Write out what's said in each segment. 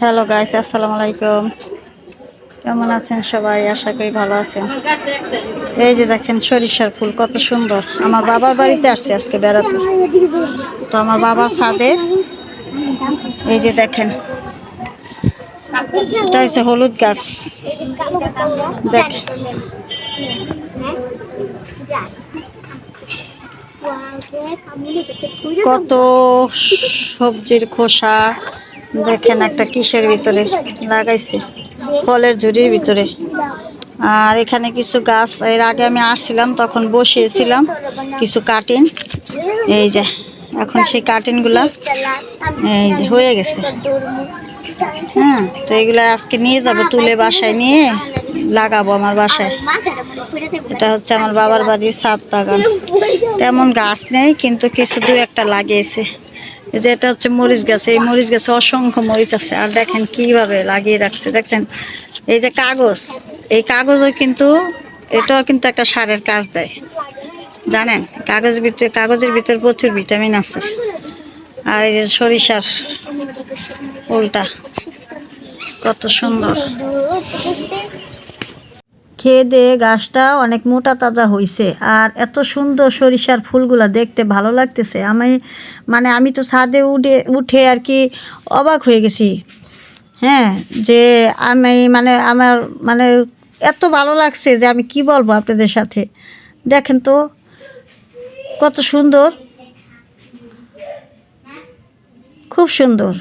Hello guys আসসালামু আলাইকুম কেমন আছেন সবাই? আশা করি ভালো আছেন। এই যে দেখেন, সরিষার ফুল, কত সুন্দর। আমার বাবার বাড়িতে আসছে আজকে বেড়াতে। তো আমার বাবার ছাদে। এই যে দেখেন, এটা হচ্ছে হলুদ গাছ। দেখ। কত সবজির খোসা। দেখেন একটা কিসের ভিতরে লাগাইছে, ফলের ঝুড়ির ভিতরে। আর এখানে কিছু গাছ, এর আগে আমি আসছিলাম, তখন বসিয়েছিলাম কিছু কাটিং। এই যে, এখন সেই কাটিংগুলা, এই যে হয়ে গেছে। হ্যাঁ তো এগুলা আজকে নিয়ে যাব তুলে বাসায় নিয়ে, লাগাবো আমার বাসায়। এটা হচ্ছে আমার বাবার বাড়ির ছাদ বাগান। তেমন গাছ নেই, কিন্তু কিছু দু একটা লাগিয়েছে। এই যে এটা হচ্ছে মরিচ গাছ, এই মরিচ গাছে অসংখ্য মরিচ আছে। আর দেখেন কীভাবে লাগিয়ে রাখছে। দেখছেন, এই যে কাগজ, এই কাগজও কিন্তু, এটাও কিন্তু একটা সারের কাজ দেয়। জানেন কাগজের ভিতরে কাগজের ভিতরে প্রচুর ভিটামিন আছে। আর এই যে সরিষার উল্টা, কত সুন্দর। খেয়ে দিয়ে গাছটা অনেক মোটা তাজা হয়েছে আর এত সুন্দর সরিষার ফুলগুলো দেখতে ভালো লাগতেছে। আমি মানে আমি তো ছাদে উঠে উঠে আর কি অবাক হয়ে গেছি। হ্যাঁ যে আমি মানে আমার মানে এত ভালো লাগছে যে আমি কি বলব আপনাদের সাথে। দেখেন তো, কত সুন্দর। খুব সুন্দর,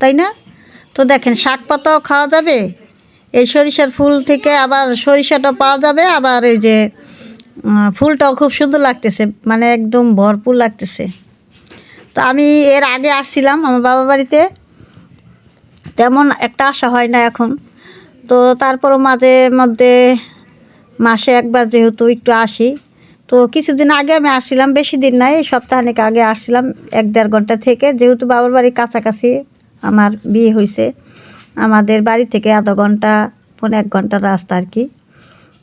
তাই না? তো দেখেন, শাক পাতাও খাওয়া যাবে? এই সরিষার ফুল থেকে আবার সরিষাটা পাওয়া যাবে, আবার এই যে ফুলটাও খুব সুন্দর লাগতেছে মানে একদম ভরপুর লাগতেছে। তো আমি এর আগে আসছিলাম আমার বাবা বাড়িতে, তেমন একটা আশা হয় না এখন। তো তারপরও মাঝে মধ্যে, মাসে একবার যেহেতু একটু আসি, তো কিছুদিন আগে আমি আসছিলাম, বেশি দিন নাই সপ্তাহানিক আগে আসছিলাম, এক দেড় ঘণ্টা থেকে। যেহেতু বাবার বাড়ির কাছাকাছি আমার বিয়ে হয়েছে আমাদের বাড়ি থেকে আধ ঘণ্টা পনেরো এক ঘণ্টার রাস্তা আর কি।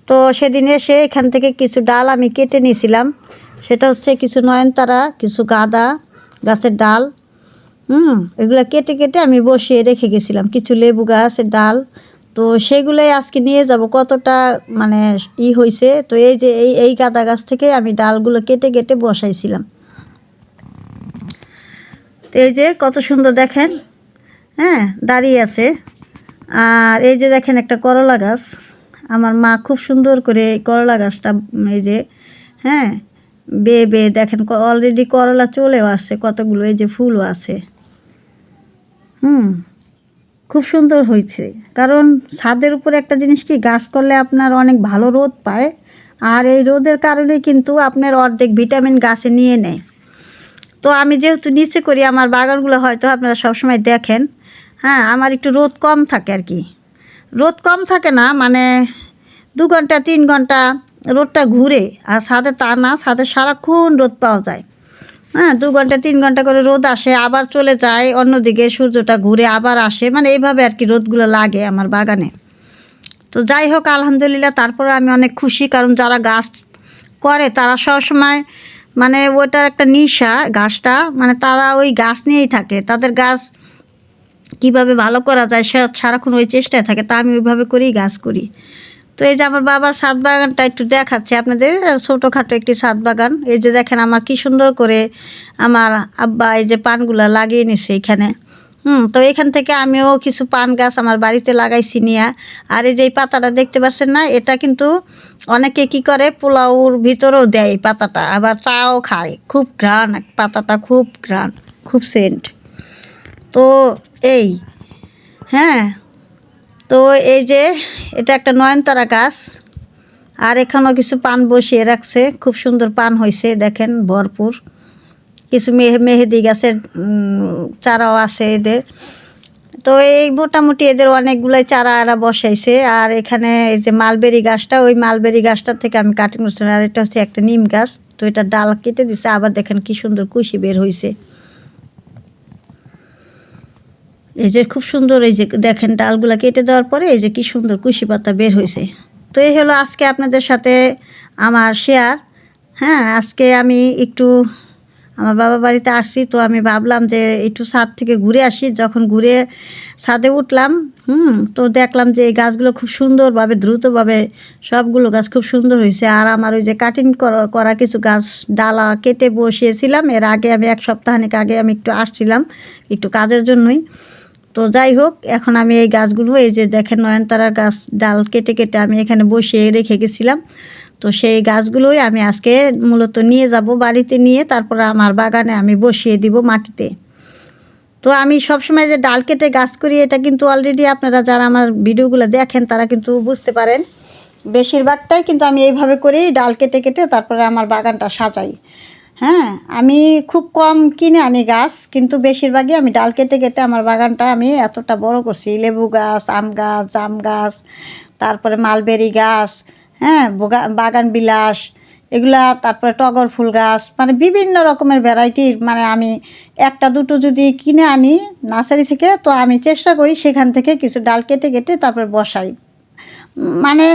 তো সেদিন এসে এখান থেকে কিছু ডাল আমি কেটে নিয়েছিলাম। সেটা হচ্ছে কিছু নয়নতারা, কিছু গাঁদা, গাছের ডাল। হুম, এগুলো কেটে কেটে আমি বসিয়ে রেখে গেছিলাম। কিছু লেবু গাছের ডাল। তো সেগুলোই আজকে নিয়ে যাব। কতটা মানে ই হয়েছে তো এই যে এই এই গাঁদা গাছ থেকে আমি ডালগুলো কেটে কেটে বসাইছিলাম। তো এই যে কত সুন্দর দেখেন হ্যাঁ দাঁড়িয়ে আছে। আর এই যে দেখেন একটা করলা গাছ। আমার মা খুব সুন্দর করে এই করলা গাছটা, এই যে হ্যাঁ বেয়ে বেয়ে দেখেন অলরেডি করলা চলেও আসছে, কতগুলো, এই যে ফুলও আছে। হুম, খুব সুন্দর হয়েছে। কারণ ছাদের উপরে একটা জিনিস কি, গাছ করলে আপনার অনেক ভালো রোদ পায়। আর এই রোদের কারণে কিন্তু আপনার অর্ধেক ভিটামিন গাছে নিয়ে নেয়। তো আমি যেহেতু নিচে করি, আমার বাগানগুলো হয়তো আপনারা সবসময় দেখেন। হ্যাঁ আমার একটু রোদ কম থাকে আর কি। রোদ কম থাকে না মানে দু ঘণ্টা, তিন ঘণ্টা রোদটা ঘুরে আর ছাদে তা না, ছাদে সারাক্ষণ রোদ পাওয়া যায়। হ্যাঁ দু ঘণ্টা, তিন ঘণ্টা করে রোদ আসে, আবার চলে যায়, অন্যদিকে সূর্যটা ঘুরে আবার আসে মানে এইভাবে আর কি রোদগুলো লাগে আমার বাগানে। তো যাই হোক, আলহামদুলিল্লাহ, তারপরে আমি অনেক খুশি, কারণ যারা গাছ করে, তারা সবসময় মানে ওটার একটা নিশা গাছটা মানে তারা ওই গাছ নিয়েই থাকে। তাদের গাছ কীভাবে ভালো করা যায় সে সারাক্ষণ ওই চেষ্টায় থাকে, তা আমি ওইভাবে করেই গাছ করি। তো এই যে আমার বাবার ছাদ বাগানটা একটু দেখাচ্ছে আপনাদের ছোটোখাটো একটি ছাদ বাগান। এই যে দেখেন আমার কি সুন্দর করে আমার আব্বা এই যে পানগুলা লাগিয়ে নিছে এখানে। হুম, তো এখান থেকে আমিও কিছু পান গাছ আমার বাড়িতে লাগাইছি নিয়ে। আর এই যে পাতাটা দেখতে পাচ্ছেন না, এটা কিন্তু অনেকে কি করে, পোলাওর ভিতরেও দেয় পাতাটা, আবার চাও খায়। খুব ঘ্রাণ, পাতাটা খুব ঘ্রাণ, খুব সেন্ট। তো এই হ্যাঁ তো এই যে এটা একটা নয়নতারা গাছ, আর এখানেও কিছু পান বসিয়ে রাখছে, খুব সুন্দর পান হয়েছে দেখেন, ভরপুর। কিছু মেহে, মেহেদি গাছের চারাও আছে এদের। তো এই মোটামুটি এদের অনেকগুলাই চারা এরা বসাইছে, আর এখানে এই যে মালবেরি গাছটা, ওই মালবেরি গাছটা থেকে আমি কাটিং করছিলাম আর এটা হচ্ছে একটা নিম গাছ, তো এটা ডাল কেটে দিছে, আবার দেখেন কি সুন্দর কুশি বের হয়েছে এই যে খুব সুন্দর এই যে দেখেন ডালগুলা কেটে দেওয়ার পরে এই যে কি সুন্দর কুশি পাতা বের হয়েছে তো এই হলো আজকে আপনাদের সাথে আমার শেয়ার। হ্যাঁ আজকে আমি একটু আমার বাবা বাড়িতে আসছি, তো আমি ভাবলাম যে একটু ছাদ থেকে ঘুরে আসি। যখন ঘুরে ছাদে উঠলাম, হুম, তো দেখলাম যে এই গাছগুলো খুব সুন্দরভাবে, দ্রুতভাবে সবগুলো গাছ খুব সুন্দর হয়েছে আর আমার ওই যে কাটিং করা কিছু গাছ ডালা কেটে বসিয়েছিলাম। এর আগে আমি এক সপ্তাহানিক আগে আমি একটু আসছিলাম, একটু কাজের জন্যই। তো যাই হোক, এখন আমি এই গাছগুলো, এই যে দেখেন নয়নতারার গাছ, ডাল কেটে কেটে আমি এখানে বসিয়ে রেখে গেছিলাম। তো সেই গাছগুলোই আমি আজকে মূলত নিয়ে যাব বাড়িতে নিয়ে, তারপর আমার বাগানে আমি বসিয়ে দিব মাটিতে। তো আমি সবসময় যে ডাল কেটে গাছ করি, এটা কিন্তু অলরেডি আপনারা যারা আমার ভিডিওগুলো দেখেন, তারা কিন্তু বুঝতে পারেন। বেশিরভাগটাই কিন্তু আমি এইভাবে করেই ডাল কেটে কেটে তারপরে আমার বাগানটা সাজাই। হ্যাঁ আমি খুব কম কিনে আনি গাছ, কিন্তু বেশিরভাগই আমি ডাল কেটে কেটে আমার বাগানটা আমি এতটা বড় করছি। লেবু গাছ, আম গাছ, জাম গাছ, তারপরে মালবেরি গাছ হ্যাঁ বাগান বিলাস, এগুলা, তারপরে টগর ফুল গাছ মানে বিভিন্ন রকমের ভ্যারাইটির মানে আমি একটা দুটো যদি কিনে আনি নার্সারি থেকে, তো আমি চেষ্টা করি সেখান থেকে কিছু ডাল কেটে কেটে তারপরে বসাই। মানে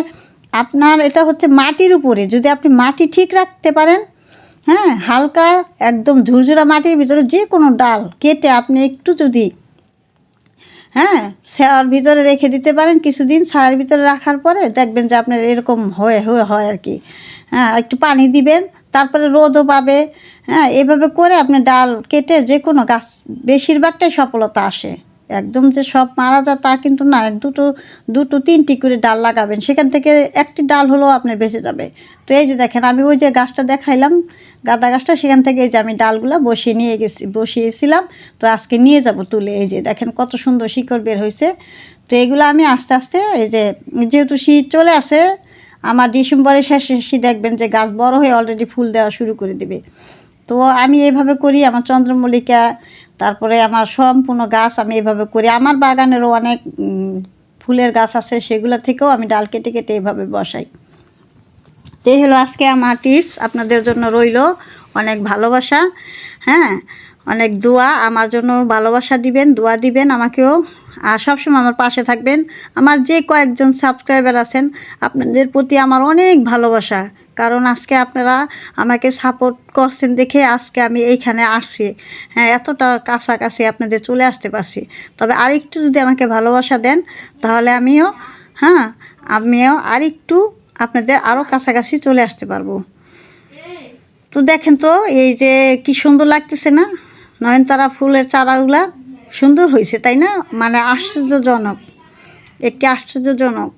আপনার এটা হচ্ছে মাটির উপরে, যদি আপনি মাটি ঠিক রাখতে পারেন হ্যাঁ হালকা একদম ঝুরঝুরা মাটির ভিতরে যে কোনো ডাল কেটে আপনি একটু যদি হ্যাঁ ছায়ার ভিতরে রেখে দিতে পারেন কিছুদিন, ছায়ার ভিতরে রাখার পরে দেখবেন যে আপনার এরকম হয়ে হয়ে, হয় আর কি। হ্যাঁ একটু পানি দিবেন, তারপরে রোদও পাবে হ্যাঁ এভাবে করে আপনি ডাল কেটে যে কোনো গাছ, বেশিরভাগটাই সফলতা আসে। একদম যে সব মারা যায় তা কিন্তু না, এক দুটো দুটো, তিনটি করে ডাল লাগাবেন। সেখান থেকে একটি ডাল হলেও আপনার বেঁচে যাবে। তো এই যে দেখেন, আমি ওই যে গাছটা দেখাইলাম, গাঁদা গাছটা, সেখান থেকে এই যে আমি ডালগুলো বসিয়ে নিয়ে গেছি, বসিয়েছিলাম। তো আজকে নিয়ে যাব তুলে, এই যে দেখেন কত সুন্দর শিকড় বের হয়েছে। তো এগুলো আমি আস্তে আস্তে, এই যে যেহেতু শীত চলে আসে, আমার ডিসেম্বরের শেষে শেষে দেখবেন যে গাছ বড় হয়ে অলরেডি ফুল দেওয়া শুরু করে দেবে। তো আমি এইভাবে করি, আমার চন্দ্রমল্লিকা তারপরে আমার সম্পূর্ণ গাছ আমি এভাবে করি, আমার বাগানেরও অনেক ফুলের গাছ আছে, সেগুলো থেকেও আমি ডাল কেটে কেটে এইভাবে বসাই। তো এই হলো আজকে আমার টিপস, আপনাদের জন্য রইল অনেক ভালোবাসা হ্যাঁ? অনেক দোয়া, আমার জন্য ভালোবাসা দিবেন, দোয়া দিবেন আমাকেও। আর সবসময় আমার পাশে থাকবেন। আমার যে কয়েকজন সাবস্ক্রাইবার আছেন, আপনাদের প্রতি আমার অনেক ভালোবাসা। কারণ আজকে আপনারা আমাকে সাপোর্ট করছেন দেখে আজকে আমি এইখানে আসছি। হ্যাঁ এতটা কাছাকাছি আপনাদের চলে আসতে পারছি। তবে আরেকটু যদি আমাকে ভালোবাসা দেন, তাহলে আমিও হ্যাঁ আমিও আরেকটু আপনাদের আরও কাছাকাছি চলে আসতে পারব। তো দেখেন তো, এই যে কি সুন্দর লাগতেছে না? নয়নতারা ফুলের চারাগুলা। সুন্দর হয়েছে, তাই না? মানে আশ্চর্যজনক, একটি আশ্চর্যজনক।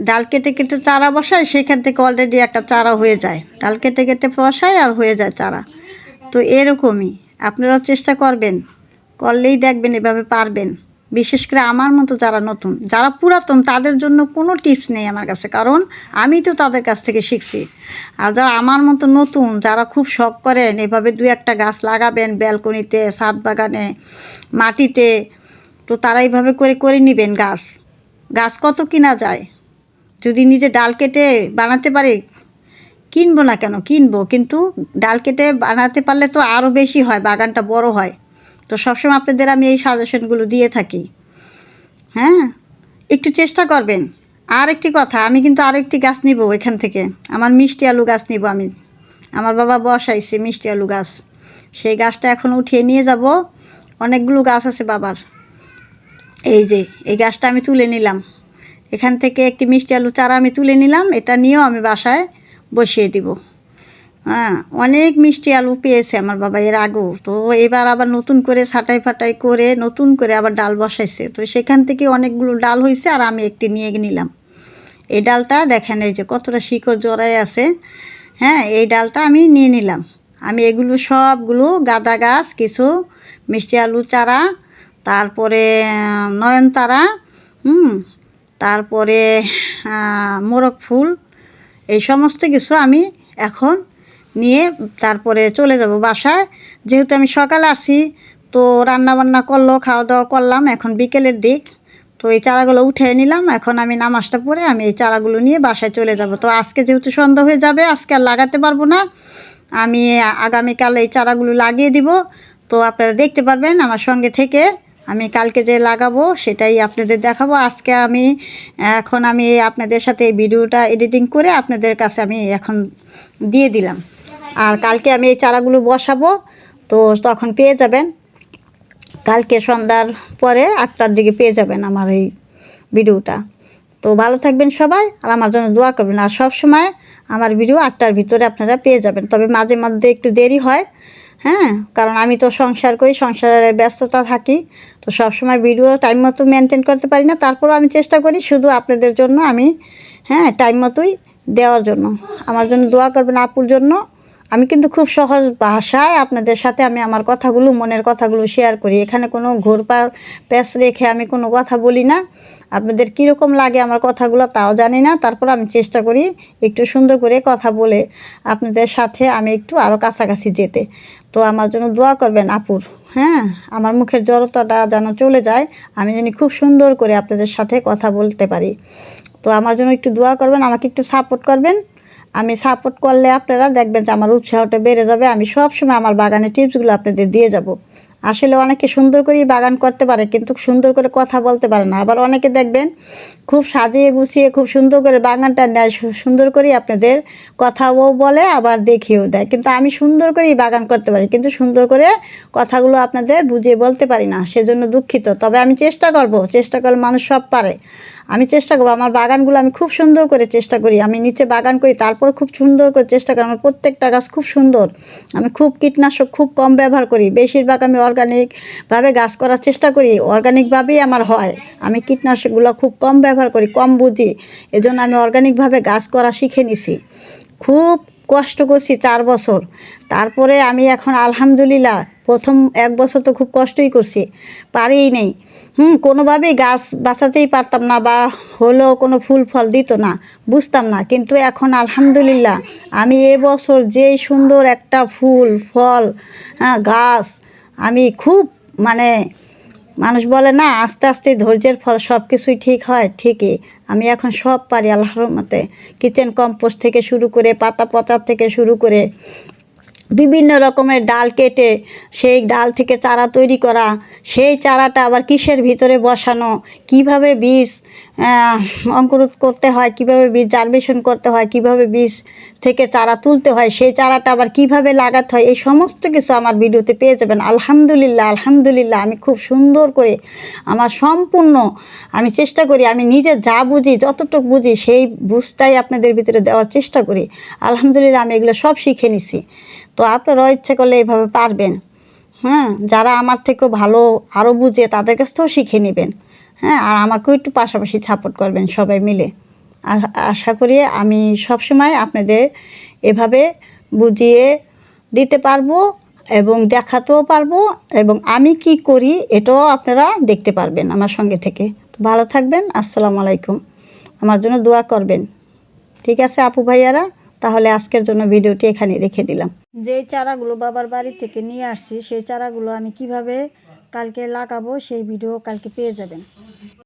ডাল কেটে কেটে চারা বসায়, সেখান থেকে অলরেডি একটা চারা হয়ে যায়। ডাল কেটে কেটে বসায় আর হয়ে যায় চারা। তো এরকমই, আপনারাও চেষ্টা করবেন, করলেই দেখবেন এভাবে পারবেন। বিশেষ করে আমার মতো যারা নতুন, যারা পুরাতন, তাদের জন্য কোনো টিপস নেই আমার কাছে, কারণ আমি তো তাদের কাছ থেকে শিখছি। আর যারা আমার মতো নতুন, যারা খুব শখ করেন এভাবে দু একটা গাছ লাগাবেন ব্যালকনিতে, ছাদ বাগানে, মাটিতে, তো তারা এইভাবে করে করে নেবেন গাছ। গাছ কত কিনা যায়? যদি নিজে ডাল কেটে বানাতে পারি, কিনবো না কেন? কিনবো, কিন্তু ডাল কেটে বানাতে পারলে তো আরও বেশি হয়, বাগানটা বড় হয়। তো সবসময় আপনাদের আমি এই সাজেশনগুলো দিয়ে থাকি। হ্যাঁ? একটু চেষ্টা করবেন। আর একটি কথা, আমি কিন্তু আরেকটি গাছ নিব এখান থেকে। আমার মিষ্টি আলু গাছ নিব আমি। আমার বাবা বসাইছে মিষ্টি আলু গাছ। সেই গাছটা এখন উঠিয়ে নিয়ে যাব। অনেকগুলো গাছ আছে বাবার। এই যে, এই গাছটা আমি তুলে নিলাম। এখান থেকে একটি মিষ্টি আলু চারা আমি তুলে নিলাম। এটা নিয়েও আমি বাসায় বসিয়ে দিব। হ্যাঁ অনেক মিষ্টি আলু পেয়েছে আমার বাবা এর আগেও। তো এবার আবার নতুন করে ছাটাই ফাটাই করে নতুন করে আবার ডাল বসাইছে। তো সেখান থেকে অনেকগুলো ডাল হয়েছে আর আমি একটি নিয়ে নিলাম। এই ডালটা দেখেন এই যে কতটা শিকড় জড়াই আছে। হ্যাঁ এই ডালটা আমি নিয়ে নিলাম। আমি এগুলো সবগুলো গাঁদা গাছ, কিছু মিষ্টি আলু চারা, তারপরে নয়নতারা, হুম, তারপরে মোরগ ফুল, এই সমস্ত কিছু আমি এখন নিয়ে তারপরে চলে যাব বাসায়। যেহেতু আমি সকালে আসি, তো রান্না বান্না করল খাওয়া দাওয়া করলাম। এখন বিকেলের দিক। তো এই চারাগুলো উঠে নিলাম। এখন আমি নামাজটা পরে আমি এই চারাগুলো নিয়ে বাসায় চলে যাব। তো আজকে যেহেতু সন্ধ্যা হয়ে যাবে, আজকে আর লাগাতে পারব না। আমি আগামীকাল এই চারাগুলো লাগিয়ে দিব। তো আপনারা দেখতে পারবেন আমার সঙ্গে থেকে আমি কালকে যে লাগাবো সেটাই আপনাদের দেখাবো। আজকে আমি, এখন আমি আপনাদের সাথে এই ভিডিওটা এডিটিং করে আপনাদের কাছে আমি এখন দিয়ে দিলাম। আর কালকে আমি এই চারাগুলো বসাবো, তো তখন পেয়ে যাবেন। কালকে সন্ধ্যার পরে আটটার দিকে পেয়ে যাবেন আমার এই ভিডিওটা। তো ভালো থাকবেন সবাই, আর আমার জন্য দোয়া করবেন। আর সব সময় আমার ভিডিও আটটার ভিতরে আপনারা পেয়ে যাবেন। তবে মাঝে মধ্যে একটু দেরি হয় হ্যাঁ? কারণ আমি তো সংসার করি, সংসারে ব্যস্ততা থাকি, তো সব সময় ভিডিও টাইম মতো মেনটেন করতে পারি না। তারপরও আমি চেষ্টা করি শুধু আপনাদের জন্য আমি হ্যাঁ টাইম মতোই দেওয়ার জন্য। আমার জন্য দোয়া করবেন আপুর জন্য। আমি কিন্তু খুব সহজ ভাষায় আপনাদের সাথে আমি আমার কথাগুলো, মনের কথাগুলো শেয়ার করি। এখানে কোনো ঘোরপা প্যাচ রেখে আমি কোনো কথা বলি না। আপনাদের কীরকম লাগে আমার কথাগুলো তাও জানি না। তারপর আমি চেষ্টা করি একটু সুন্দর করে কথা বলে আপনাদের সাথে আমি একটু আরও কাছাকাছি যেতে। তো আমার জন্য দোয়া করবেন আপুর হ্যাঁ? আমার মুখের জড়তাটা যেন চলে যায়, আমি যেন খুব সুন্দর করে আপনাদের সাথে কথা বলতে পারি। তো আমার জন্য একটু দোয়া করবেন, আমাকে একটু সাপোর্ট করবেন। আমি সাপোর্ট করলে আপনারা দেখবেন যে আমার উৎসাহটা বেড়ে যাবে। আমি সব সময় আমার বাগানের টিপসগুলো আপনাদের দিয়ে যাব। আসলে অনেকে সুন্দর করেই বাগান করতে পারে, কিন্তু সুন্দর করে কথা বলতে পারে না। আবার অনেকে দেখবেন খুব সাজিয়ে গুছিয়ে খুব সুন্দর করে বাগানটা নেয় সুন্দর করেই আপনাদের কথাও বলে, আবার দেখিয়েও দেয়। কিন্তু আমি সুন্দর করেই বাগান করতে পারি, কিন্তু সুন্দর করে কথাগুলো আপনাদের বুঝিয়ে বলতে পারি না, সেজন্য দুঃখিত। তবে আমি চেষ্টা করব, চেষ্টা করলে মানুষ সব পারে। আমি চেষ্টা করব, আমার বাগানগুলো আমি খুব সুন্দর করে চেষ্টা করি। আমি নিচে বাগান করি, তারপর খুব সুন্দর করে চেষ্টা করি। আমার প্রত্যেকটা গাছ খুব সুন্দর। আমি খুব কীটনাশক খুব কম ব্যবহার করি। বেশিরভাগ আমি অর্গানিকভাবে গাছ করার চেষ্টা করি। অর্গানিকভাবেই আমার হয়। আমি কীটনাশকগুলো খুব কম ব্যবহার করি, কম বুঝি। এজন্য আমি অর্গানিকভাবে গাছ করা শিখে নিছি। খুব কষ্ট করছি চার বছর। তারপরে আমি এখন আলহামদুলিল্লাহ প্রথম এক বছর তো খুব কষ্টই করছি, পারিই নেই। হুম, কোনোভাবেই গাছ বাঁচাতেই পারতাম না বা হলেও কোনো ফুল ফল দিত না, বুঝতাম না। কিন্তু এখন আলহামদুলিল্লাহ আমি এবছর যেই সুন্দর একটা ফুল, ফল হ্যাঁ গাছ আমি খুব মানে মানুষ বলে, না, আস্তে আস্তে ধৈর্যের ফল সব কিছুই ঠিক হয়। ঠিকই। আমি এখন সব পারি, আল্লাহর মতে কিচেন কম্পোস্ট থেকে শুরু করে, পাতা পচার থেকে শুরু করে বিভিন্ন রকমের ডাল কেটে সেই ডাল থেকে চারা তৈরি করা সেই চারাটা আবার কিসের ভিতরে বসানো কীভাবে বীজ আহ, অঙ্কুরোধ করতে হয় কীভাবে বীজ জার্মেশন করতে হয় কীভাবে বীজ থেকে চারা তুলতে হয় সেই চারাটা আবার কীভাবে লাগাতে হয় এই সমস্ত কিছু আমার ভিডিওতে পেয়ে যাবেন। আলহামদুলিল্লাহ আলহামদুলিল্লাহ আমি খুব সুন্দর করে আমার সম্পূর্ণ আমি চেষ্টা করি আমি নিজে যা বুঝি যতটুকু বুঝি সেই বুঝটাই আপনাদের ভিতরে দেওয়ার চেষ্টা করি। আলহামদুলিল্লাহ আমি এগুলো সব শিখে নিছি। তো আপনারাও ইচ্ছে করলে এইভাবে পারবেন। হ্যাঁ যারা আমার থেকেও ভালো আরও বুঝে তাদের কাছ থেকেও শিখে নেবেন। হ্যাঁ আর আমাকেও একটু পাশাপাশি সাপোর্ট করবেন সবাই মিলে। আশা করি আমি সবসময় আপনাদের এভাবে বুঝিয়ে দিতে পারব এবং দেখাতেও পারব এবং আমি কি করি এটাও আপনারা দেখতে পারবেন আমার সঙ্গে থেকে। তো ভালো থাকবেন, আসসালামু আলাইকুম। আমার জন্য দোয়া করবেন। ঠিক আছে, আপু ভাইয়ারা? তাহলে আজকের জন্য ভিডিওটি এখানে রেখে দিলাম। যে চারাগুলো বাবার বাড়ি থেকে নিয়ে আসছি, সেই চারাগুলো আমি কীভাবে কালকে লাগাবো সেই ভিডিও কালকে পেয়ে যাবেন।